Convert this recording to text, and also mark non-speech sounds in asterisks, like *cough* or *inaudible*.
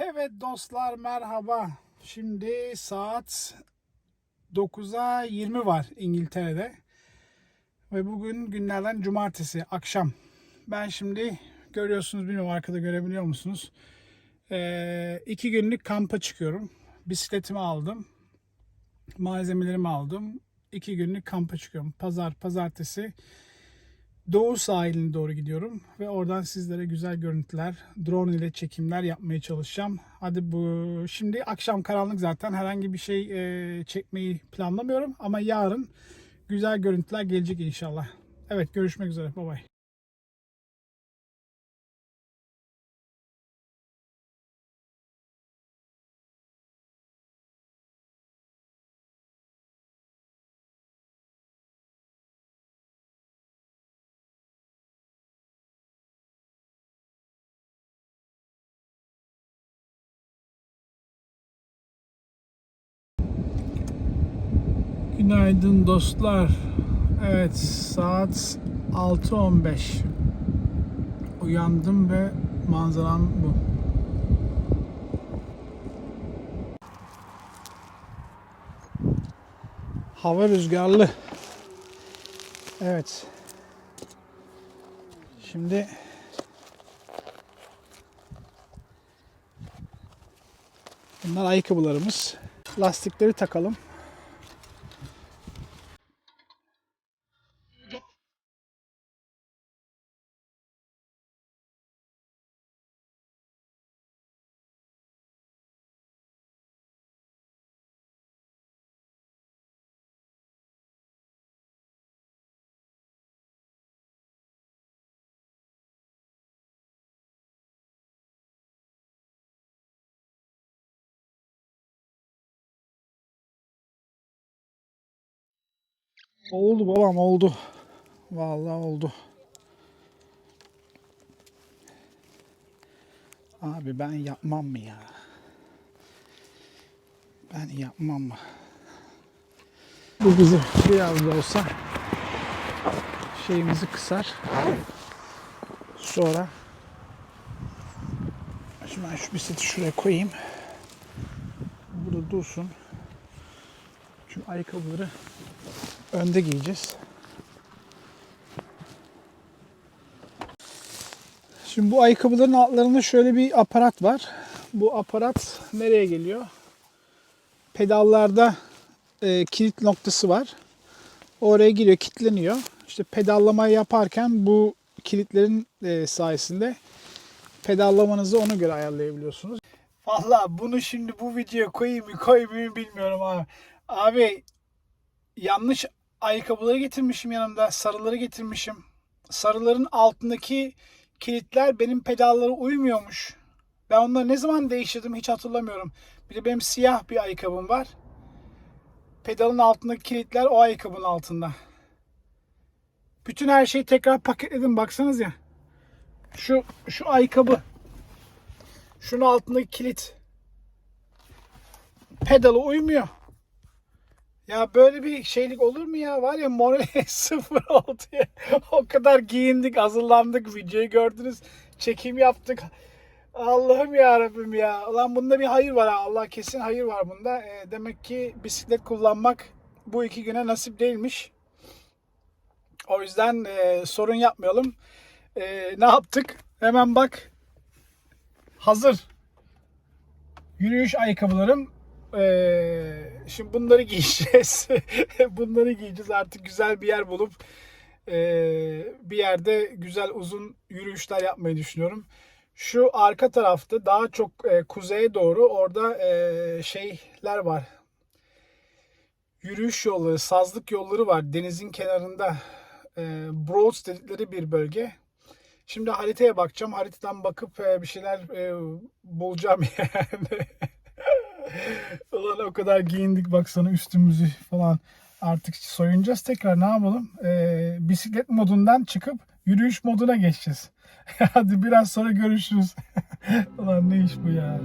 Evet dostlar merhaba. Şimdi saat 9'a 20 var İngiltere'de. Ve bugün günlerden cumartesi akşam. Ben şimdi görüyorsunuz bilmiyorum arkada görebiliyor musunuz? Ee, iki günlük kampa çıkıyorum. Bisikletimi aldım. Malzemelerimi aldım. İki günlük kampa çıkıyorum. Pazar, pazartesi Doğu sahiline doğru gidiyorum ve oradan sizlere güzel görüntüler, drone ile çekimler yapmaya çalışacağım. Hadi bu şimdi akşam karanlık zaten herhangi bir şey e, çekmeyi planlamıyorum ama yarın güzel görüntüler gelecek inşallah. Evet görüşmek üzere. Bye bye. Günaydın dostlar. Evet saat 6.15. Uyandım ve manzaram bu. Hava rüzgarlı. Evet. Şimdi bunlar ayakkabılarımız. Lastikleri takalım. Oldu babam oldu. Vallahi oldu. Abi ben yapmam mı ya? Ben yapmam mı? Bu bizi biraz da olsa şeyimizi kısar. Sonra şimdi ben şu bisikleti şuraya koyayım. Burada dursun. Çünkü ayakkabıları önde giyeceğiz. Şimdi bu ayakkabıların altlarında şöyle bir aparat var. Bu aparat nereye geliyor? Pedallarda e, kilit noktası var. Oraya giriyor, kilitleniyor. İşte pedallama yaparken bu kilitlerin e, sayesinde pedallamanızı ona göre ayarlayabiliyorsunuz. Valla bunu şimdi bu videoya koyayım mı koymayayım bilmiyorum abi. Abi yanlış ayakkabıları getirmişim yanımda. Sarıları getirmişim. Sarıların altındaki kilitler benim pedallara uymuyormuş. Ben onları ne zaman değiştirdim hiç hatırlamıyorum. Bir de benim siyah bir ayakkabım var. Pedalın altındaki kilitler o ayakkabının altında. Bütün her şeyi tekrar paketledim baksanız ya. Şu şu ayakkabı. Şunun altındaki kilit. Pedala uymuyor. Ya böyle bir şeylik olur mu ya? Var ya morali *laughs* sıfır oldu ya. O kadar giyindik, hazırlandık, videoyu gördünüz, çekim yaptık. Allah'ım ya Rabbim ya. Ulan bunda bir hayır var ha. Allah kesin hayır var bunda. E, demek ki bisiklet kullanmak bu iki güne nasip değilmiş. O yüzden e, sorun yapmayalım. E, ne yaptık? Hemen bak. Hazır. Yürüyüş ayakkabılarım. Ee, şimdi bunları giyeceğiz. *laughs* bunları giyeceğiz. Artık güzel bir yer bulup e, bir yerde güzel uzun yürüyüşler yapmayı düşünüyorum. Şu arka tarafta daha çok e, kuzeye doğru orada e, şeyler var. Yürüyüş yolları, sazlık yolları var. Denizin kenarında e, Broads dedikleri bir bölge. Şimdi haritaya bakacağım. Haritadan bakıp e, bir şeyler e, bulacağım *laughs* yani. Ulan o kadar giyindik baksana üstümüzü falan. Artık soyunacağız tekrar ne yapalım? Ee, bisiklet modundan çıkıp yürüyüş moduna geçeceğiz. *laughs* Hadi biraz sonra görüşürüz. *laughs* Ulan ne iş bu ya?